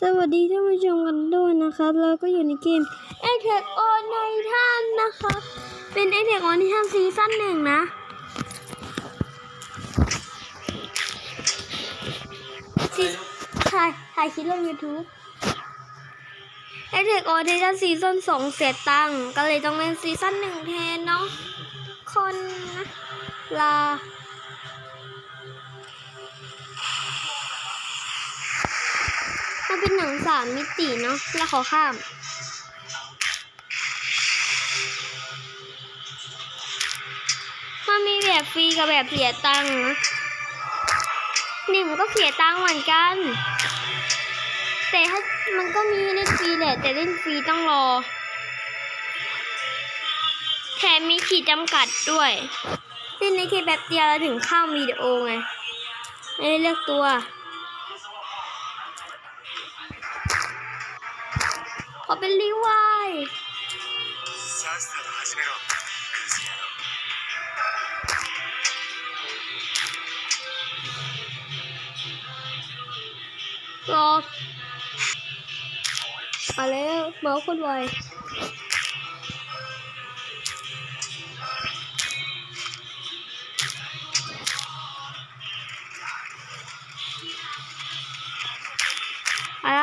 สวัสดีท่านผู้ชมกันด้วยนะครับ เราก็อยู่ในเกม a t t a c k on Titan นะครับเป็น a t t a c k on Titan ซีซั่นหนึ่งนะซีถ่ายถ่ายคลิปลง YouTube a t t a c k on Titan ซีซั่นสองเสียตังค์ก็เลยต้องเล่นซีซั่นหนึ่งแทนเนาะคนนะลา มันเป็นหนังสามมิติเนาะแล้วขอข้ามมันมีแบบฟรีกับแบบเสียตังค์นะนี่มันก็เสียตังค์เหมือนกัน แต่ถ้ามันก็มีเล่นฟรีแหละ แต่เล่นฟรีต้องรอ แถมมีขีดจำกัดด้วยเล่นในแค่แบบเดียวแล้วถึงข้ามวิดีโอไงไม่ได้เลือกตัว อเป็นรีวายรอมาแล้เมาคนไวอะไร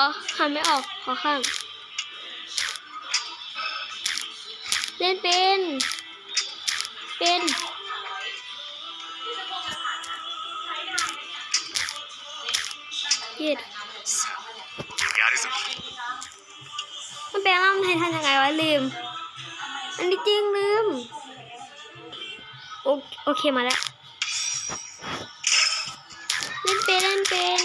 อหัไม่ออก ขอข้าง เล่นเป็น เป็น ยืดมันแปลงร่างไทยทันยังไงวะลืม อันนี้จริงลืม โอเคมาแล้ว เล่นเป็น เล่นเป็น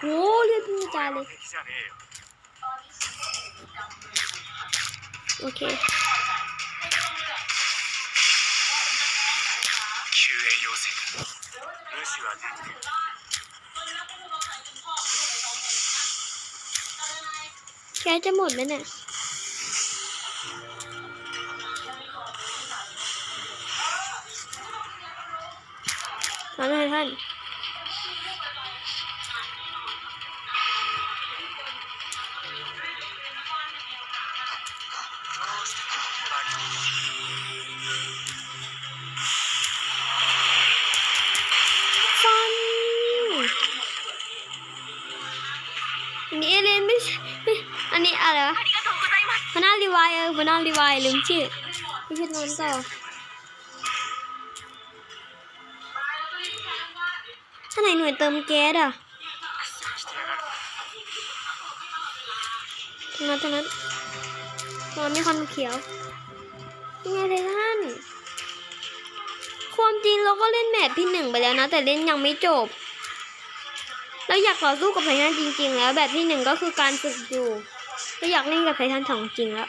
โหเลือดมีจาเลย โอเคแกจะหมดไหมเนี่ยมาเลยท่าน วายเออพนารีวายลืมชื่อไม่ใช่นั้นต่อถ้าไหนหน่วยเติมแก๊สอะตรงนั้นตรงนั้นตรงนั้นมีควันเขียวยังไงเลยท่านความจริงเราก็เล่นแมตช์ที่หนึ่งไปแล้วนะ แต่เล่นยังไม่จบเราอยากต่อสู้กับไททันจริง ๆ แล้วแบบที่หนึ่งก็คือการฝึกอยู่เราอยากเล่นกับไททันของจริงแล้ว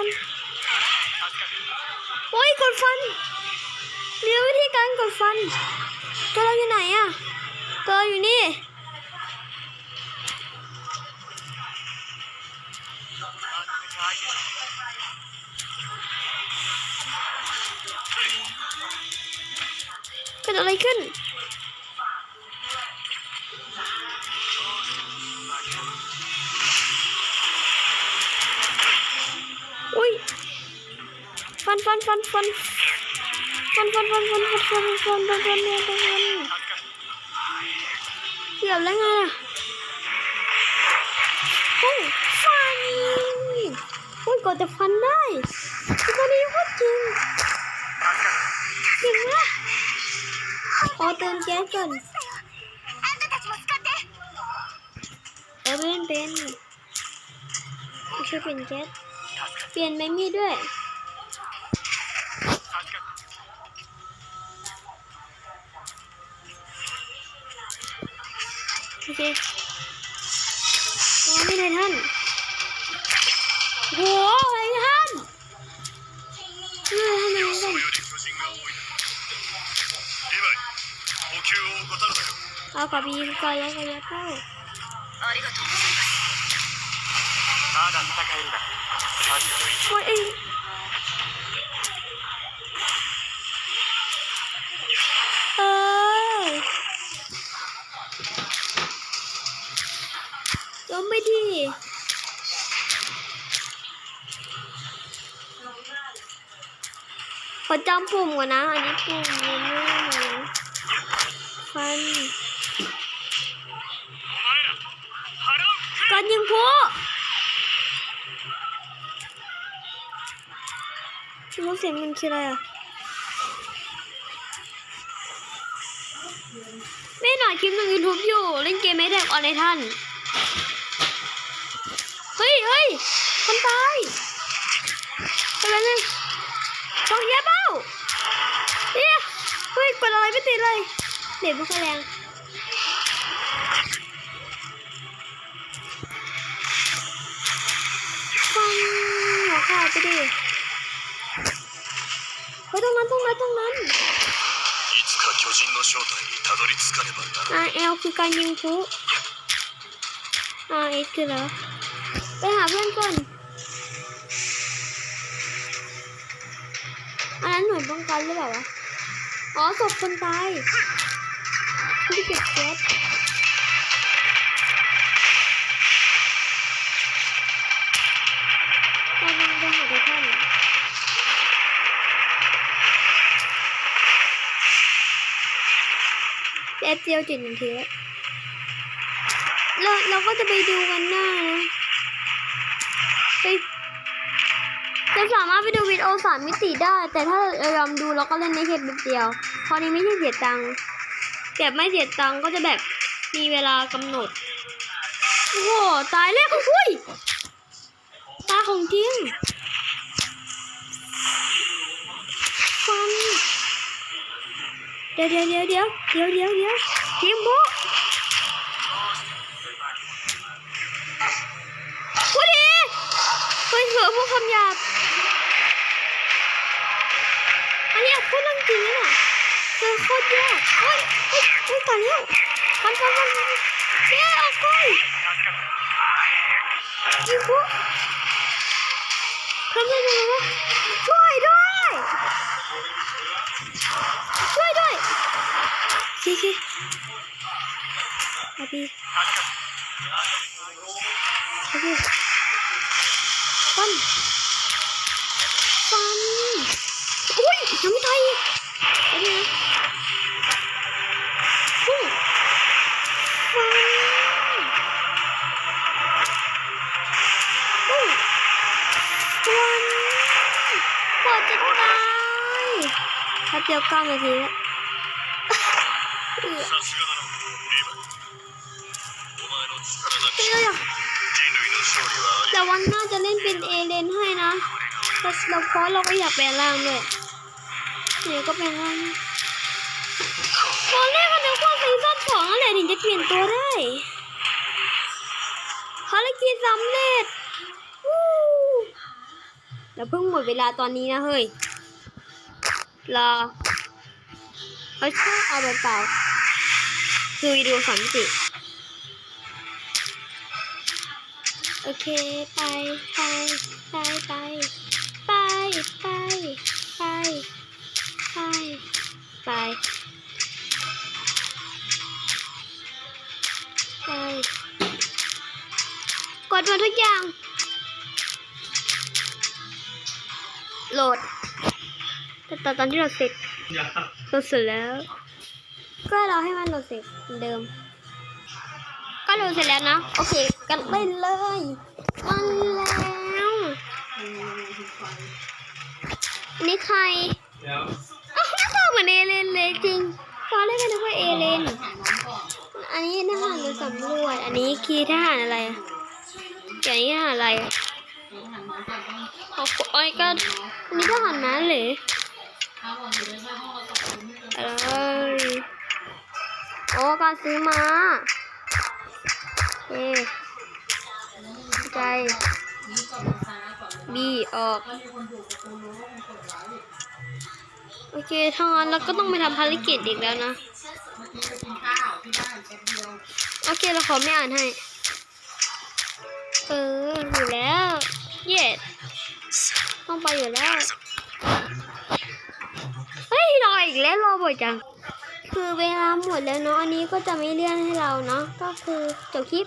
ฟันโอ้ยกดฟันมีวิธีการกดฟัน ตัวเราอยู่ไหนอะตัวเราอยู่นี่เกิดอะไรขึ้น ฟันฟันฟันฟันฟันฟันฟันฟันฟันฟันฟันฟันฟันฟันเกือบแล้วไงล่ะโอ้ฟันโอ้ยก็จะฟันได้ตัวนี้ว่าจริงจริงนะอ๋อเติมแก๊สก่อนเออเป็นเป็นช่วยเปลี่ยนแก๊สเปลี่ยนไม่มีด้วย อเคโอ้ไม่ได้ท่านโหไอ้ท่านเออทำไมไททันเอากลับไปก็อนแล้วก็ยัดเข้าหมดเอจำปุ่มก่อนนะ อันนี้ปุ่มนี่ฟันกันยิงพูชิลเสียงมันคืออะไรอะไม่หน่อยคลิปหนึ่งยูทูบอยู่ เล่นเกมไม่แดกออนไลน์ท่าน เฮ้ยเฮ้ยคนตายไปเลยต้องเย็บบ้า กดอะไรไม่ติดเลยเด็ตพวกค่อยแรงฟังหัวขาดไปดิเฮ้ยตรงนั้นตรงนั้นตรงนั้นอาเอลคือการยิงผู้อาเอสคือเหรอไปหาเพื่อนก่อนอันนั้นหน่วยป้องกันหรือเปล่าวะ อ๋อศพคนตายที่เก็บแก๊สเราลองไปหาไททันแป๊บเดียวเจ็ดนาทีแล้วเราเราก็จะไปดูกันหน้านะไป จะสามารถไปดูวิดีโอสามมิติได้ แต่ถ้าเรายอมดูเราก็เล่นในแค่แบบเดียวเพราะนี้ไม่ใช่เสียตังค์แบบไม่เสียตังค์ก็จะแบบมีเวลากำหนด โอ้โห ตายแล้วอุ้ยตาของจริงฟันเดี๋ยวเดี๋ยวเดี๋ยวเดี๋ยวเดี๋ยวเดี๋ยวเดี๋ยวทีมบุพูดดีเฮ้ยเผื่อพวกคำหยาบ อันนี้พูดเรื่องจริงนะเนี่ยเจอโคตรแย่เฮ้ยเฮ้ยเฮ้ยตายแล้วฟันฟันฟันฟันแย่ออกไปทีมบุทำยังไงวะช่วยด้วย ช่วยด้วยชิชิอาบีอาบีฟันฟัน เดี๋ยวกล้านาทิ้วแต่วันหน้าจะเล่นเป็นเอเลนให้นะแต่เราเพราะเราก็อยากแปลงร่างด้วยเดี๋ยวก็แปลงร่างตอนแรกก็นึกว่าซีซั่นสองอะไรถึงจะเปลี่ยนตัวได้ภารกิจสำเร็จแล้วเพิ่งหมดเวลาตอนนี้นะเฮ้ย รอเอาช่เอาไปเปล่าคือวิดีโอสามมิติโอเค ไปไปไปไปไปไปไปไปไปไปกดมาทุกอย่าง โหลด ต่ตอนตอนที่เราเสร็จเราเสร็จแล้ว ก็เราให้มันโหลดเสร็จเหมือนเดิม ก็โหลดเสร็จแล้วนะโอเค กันไปเลยกันแล้วอันนี้ใครแล้วอ้าวหน้าตาเหมือนเอเลนเลยจริงตอนแรกก็นึกว่าเอเลนอันนี้ทหารเรือสำรวจอันนี้คีย์ทหารอะไรอะอย่างนี้ทหารอะไรอะโอ้โหไอ้ก็อันนี้ทหารม้าเหรื อ้การซื้อมาเอใจ บีออก โอเคทางนั้นเราก็ต้องไปทำภารกิจอีกแล้วนะ โอเคเราขอไม่อ่านให้ เออ อยู่แล้ว เย็ดต้องไปอยู่แล้ว เฮ้ยรออีกแล้วรอบ่อยจัง คือเวลาหมดแล้วเนาะอันนี้ก็จะไม่เลื่อนให้เราเนาะก็คือจบคลิป